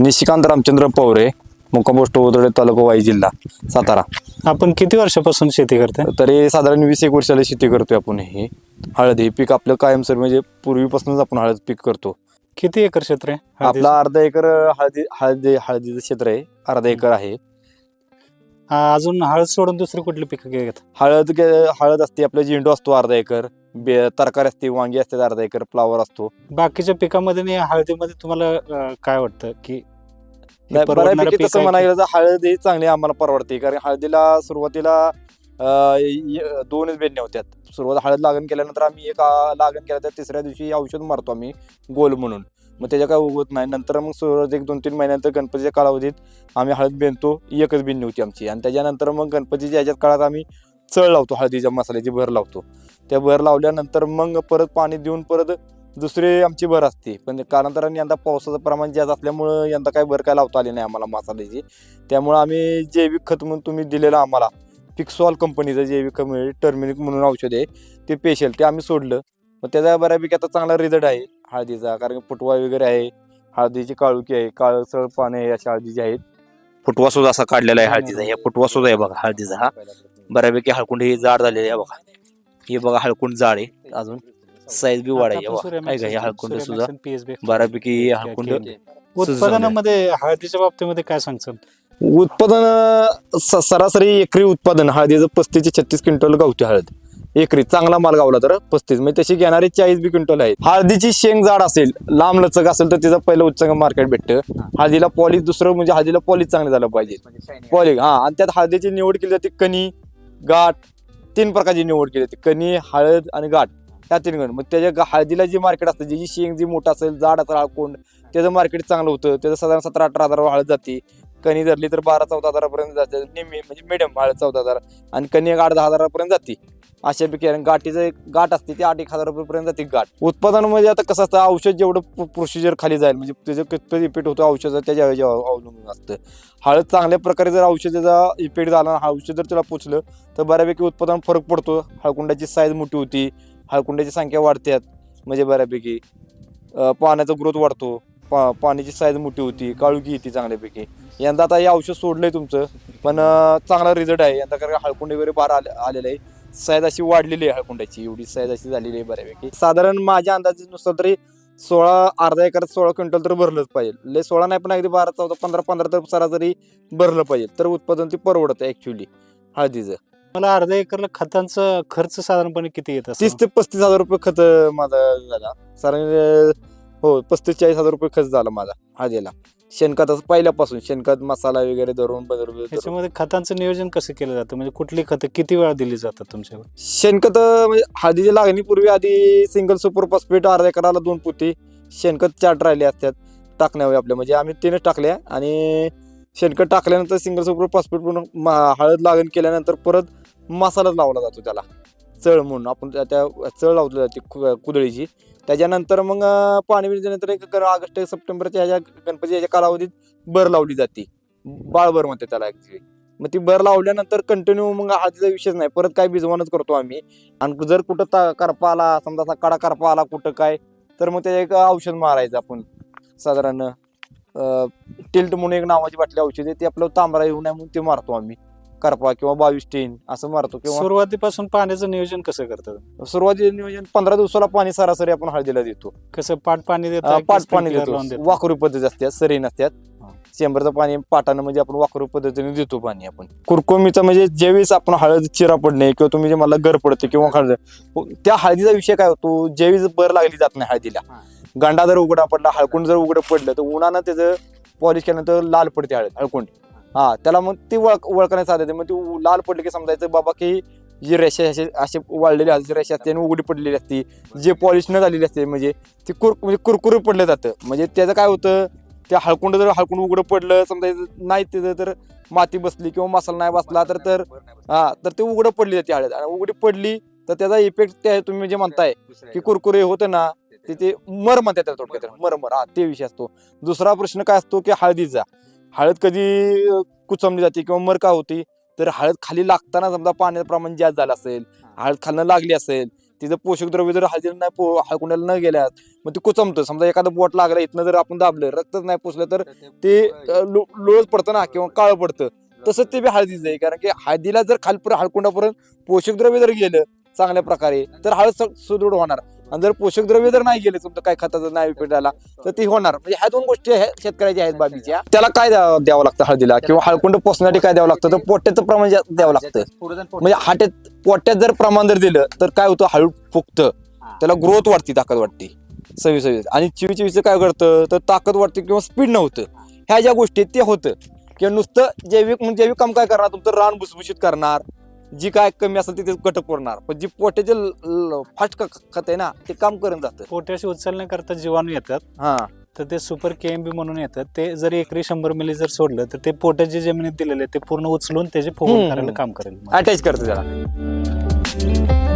निशिकांत रामचंद्र पवरे मुक्काम पोस्ट उदळे तालुका वाई जिल्हा सातारा. आपण किती वर्षापासून शेती करते तरी साधारण वीस एक वर्षाला शेती करतोय आपण हे. हळद हे पीक आपलं कायमसर म्हणजे पूर्वीपासूनच आपण हळद पीक करतो. किती एकर क्षेत्र आहे? आपला अर्धा एकर हळदी हळदी हळदीचं क्षेत्र आहे. अर्धा एकर आहे. अजून हळद सोडून दुसरी कुठली पिकं घेत? हळद हळद असते आपला झेंडू असतो अर्धा एकर. बे तरकारी असते वांगी असते अर्धा एकर फ्लावर असतो. बाकीच्या पिकामध्ये आणि हळदीमध्ये तुम्हाला अ, काय वाटतं की हे नाही, परवडणारं बऱ्यापैकी पीक तसं आहे म्हणायला गेलं तर हळद ही चांगली आम्हाला परवडते कारण हळदीला सुरुवातीला अं, य- दोनच बेडण्या होत्यात. सुरुवात हळद लागण केल्यानंतर आम्ही एक लागण केल्या त्या तिसऱ्या दिवशी औषध मारतो आम्ही गोल म्हणून. मग त्याच्या काय उगवत नाही नंतर मग सुरुवात एक दोन तीन महिन्यानंतर गणपतीच्या कालावधीत आम्ही हळद बेनतो एकच बेनणी होती आमची. आणि त्याच्यानंतर मग गणपतीच्या ह्याच्यात काळात आम्ही चळ लावतो हळदीच्या मसाल्याची भर लावतो. त्या भर लावल्यानंतर मग परत पाणी देऊन परत दुसरी आमची भर असते. पण कालांतराने यंदा पावसाचं प्रमाण जास्त असल्यामुळं यंदा काय भर काय लावता आली नाही आम्हाला मसाल्याची. त्यामुळं आम्ही जैविक खत म्हणून तुम्ही दिलेलं आम्हाला. पिक्सॉल कंपनीचं जैविक खत म्हणजे टर्मिनिक म्हणून औषध आहे. ते पेशल ते आम्ही सोडलं. मग त्याचा बऱ्यापैकी आता चांगला रिझल्ट आहे हळदीचा. कारण फुटवा वगैरे आहे हळदीची काळुकी आहे काळसळ पाने आहे अशा हळदीची आहेत. फुटवा सुद्धा असा काढलेला आहे हळदीचा. हे फुटवा सुद्धा आहे बघा हळदीचा हा. बऱ्यापैकी हळकुंड ही जाड झालेली आहे बघा. हे बघा हळकुंड जाड आहे. अजून साईज बी वाढ आहे बघा. काय हे हळकुंड सुद्धा बऱ्यापैकी हे हळकुंड उत्पादनामध्ये हळदीच्या बाबतीमध्ये काय सांगचाल उत्पादन सरासरी एकरी उत्पादन हळदीचं पस्तीस ते छत्तीस क्विंटल गावते हळद. एकरी चांगला माल गावला तर पस्तीस. म्हणजे तशी घेणारे चाळीस बी क्विंटल आहेत हळदीची शेंग जाड असेल लांब लचक असेल तर तिचं पहिलं उच्च मार्केट भेटतं. हळदीला पॉलिश दुसरं म्हणजे हळदीला पॉलिश चांगलं झालं पाहिजे. पॉलिश हा. आणि त्यात हळदीची निवड केली जाते कणी गाठ तीन प्रकारची निवड केली होती. कणी हळद आणि गाठ. ह्या तीन गण. मग त्याच्या गा- हळदीला जी मार्केट असतं जी शेंग जी मोठं असेल जाड असेल कोंड त्याचं मार्केट चांगलं होतं. त्याचं साधारण सतरा अठरा हजार हळद जाते. कणी धरली तर बारा चौदा हजारापर्यंत जाते. निम्मी म्हणजे मिडियम हळद चौदा हजार आणि कणी एक आठ दहा हजारापर्यंत जाते. अशापैकी आणि गाठीचं एक गाठ असते ती आठ एक हजार रुपयेपर्यंत जाते गाठ. उत्पादन म्हणजे आता कसं असतं औषध जेवढं प्रोसिजर खाली जाईल म्हणजे त्याचं कितपत इफेक्ट होतो औषध त्याच्या अवलंबून असतं. हळद चांगल्या प्रकारे जर औषधाचा इफेक्ट झाला औषध जर त्याला पोचलं तर बऱ्यापैकी उत्पादन फरक पडतो. हळकुंडाची साईज मोठी होती हळकुंड्याची संख्या वाढते म्हणजे बऱ्यापैकी. पाण्याचा ग्रोथ वाढतो पा पाण्याची साईज मोठी होती काळुकी येते चांगल्यापैकी. यंदा आता हे औषध सोडलंय तुमचं पण चांगला रिझल्ट आहे. यंदा कारण हळकुंडे वगैरे बाहेर आले आलेलं आहे साईज अशी वाढलेली आहे हळकुंडाची एवढी साईज अशी झालेली आहे बऱ्यापैकी. साधारण माझ्या अंदाजानुसार तरी सोळा अर्धा एकरात सोळा क्विंटल तर भरलंच पाहिजे. लय सोळा नाही पण अगदी बारा चौदा पंधरा पंधरा तर सरासरी भरलं पाहिजे तर उत्पादन ते परवडतं ऍक्च्युली हळदीचं. मला अर्धा एकरला खतांचा खर्च साधारणपणे किती येत तीस ते पस्तीस हजार रुपये खत माझा झाला. कारण हो पस्तीस चाळीस हजार रुपये खर्च झाला माझा हळदीला. शेणखत असं पहिल्यापासून शेणखत मसाला वगैरे धरून बदल त्याच्यामध्ये खतांचं नियोजन कसं केलं जातं? म्हणजे कुठली खतं किती वेळा दिली जातात तुमच्याकडे? शेणखत म्हणजे हळदीच्या लागणीपूर्वी आधी सिंगल सुपर फॉस्फेट अर्ध्या एकराला दोन पोती. शेणखत चार राहिले असतात टाकण्यावर आपल्या. म्हणजे आम्ही तीनच टाकल्या आणि शेणखत टाकल्यानंतर सिंगल सुपर फॉस्फेट म्हणून हळद लागण केल्यानंतर परत मसालाच लावला जातो त्याला. चळ म्हणून. आपण त्या त्या चळ लावतो जाते कुदळीची. त्याच्यानंतर मग पाणी दिल्यानंतर एक ऑगस्ट सप्टेंबरच्या ह्याच्या गणपती ह्याच्या कालावधीत बर लावली जाते. बाळभर म्हणते त्याला ऍक्च्युली मग ती बर लावल्यानंतर कंटिन्यू मग हळदीचा विषयच नाही. परत काय बिजवानच करतो आम्ही. आणि जर कुठं ता करपा आला समजा असा कडा करपा आला कुठं काय तर मग त्याच्या एक औषध मारायचं आपण. साधारण टिल्ट म्हणून एक नावाची बाटली औषध आहे ती आपलं तांबरा येऊ नये म्हणून ते मारतो आम्ही. करपा किंवा बावीस टेन असं मारतो किंवा सुरुवातीपासून पाण्याचं नियोजन कसं करतात? सुरुवातीला नियोजन पंधरा दिवसाला पाणी सरासरी आपण हळदीला देतो. कसं पाट पाणी अं, देतात पाट पाणी देतो. वाकरू पद्धती असतात सरी नसतात. हा. चेंबरचं पाणी पाटानं म्हणजे आपण वाकरू पद्धतीने देतो पाणी आपण. कुरकुमीचं म्हणजे ज्यावेळेस आपण हळद चिरा पडणे किंवा तुम्ही जे मला गर पडते किंवा हळद त्या हळदीचा विषय काय होतो? ज्यावेळेस बर लागली जात नाही हळदीला. हा. गांडा जर उघडा पडला हळकुंड जर उघडं पडलं तर उन्हानं त्याचं पॉलिश केल्यानंतर लाल पडते हळद हळकुंड. हा त्याला मग ती वळख ओळखण्यास साधायचं मग ती लाल पडली की समजायचं बाबा की जी रेषा असे असे वाळलेली असते रेषा असते आणि उघडी पडलेली असते. जे पॉलिश न झालेली असते म्हणजे ती कुर म्हणजे कुरकुरी पडलं जातं. म्हणजे त्याचं काय होतं ते हळकुंड जर हळकुंड उघडं पडलं समजायचं नाही तिथं तर माती बसली किंवा मसाला नाही बसला तर तर हा तर ते उघडं पडली जाते हळद. आणि उघडी पडली तर त्याचा इफेक्ट ते तुम्ही जे म्हणताय की कुरकुरे होतं ना ते ते मर म्हणतात त्याला थोडक्यात. मरमर हा ते विषय असतो. दुसरा प्रश्न काय असतो की हळदीचा. हळद कधी कुचमली जाते किंवा मर का होती तर हळद खाली लागताना समजा पाण्याचं प्रमाण जास्त झालं असेल हळद खालनं लागली असेल तिचं पोषक द्रव्य जर हळदीला नाही पो हळकुंड्याला न गेल्यात मग ते कुचमतं. समजा एखादं बोट लागलं इथनं जर आपण दाबलं रक्तच नाही पोचलं तर ते लोळच पडतं ना किंवा काळं पडतं. तसंच ते बी हळदीचं आहे. कारण की हळदीला जर खालपर्यंत हळकुंडापर्यंत पोषक द्रव्य जर गेलं चांगल्या प्रकारे तर हळद सुदृढ होणार. आणि जर पोषक द्रव्य जर नाही गेले तुमचं काय खताचं नाही पिठाला तर ते होणार. म्हणजे ह्या दोन गोष्टी आहेत शेतकऱ्याच्या आहेत बाबीच्या. त्याला काय द्या- द्यावं लागतं हळदीला? किंवा हळकुंड पोचण्यासाठी काय द्यावं लागतं? तर पोट्याचं प्रमाण द्यावं लागतं. म्हणजे हाट्यात पोट्यात जर प्रमाण जर दिलं तर काय होतं? हळू फुगतं. त्याला ग्रोथ वाढती ताकद वाढते. सव्वीस सव्वीस आणि चिवी चिवीचं काय करतं तर ताकद वाढते किंवा स्पीड नव्हतं. ह्या ज्या गोष्टी आहेत ते होतं. किंवा नुसतं जैविक म्हणजे जैविक काम काय करणार? तुमचं रान भुसभुशीत करणार. जी काय कमी असेल ते घटक पुरणार. पण जी पोट्याचे फास्ट खत आहे ना ते काम करून जातं. पोटॅश उचलण्याकरता जीवाणू येतात. हा. तर ते सुपर के एम बी म्हणून येतात. ते जर एकरी शंभर मिली जर सोडलं तर ते पोटॅश जे जमिनीत दिलेले ते पूर्ण उचलून त्याचे हम्म. करायला काम करेल. अटॅच करतं त्याला.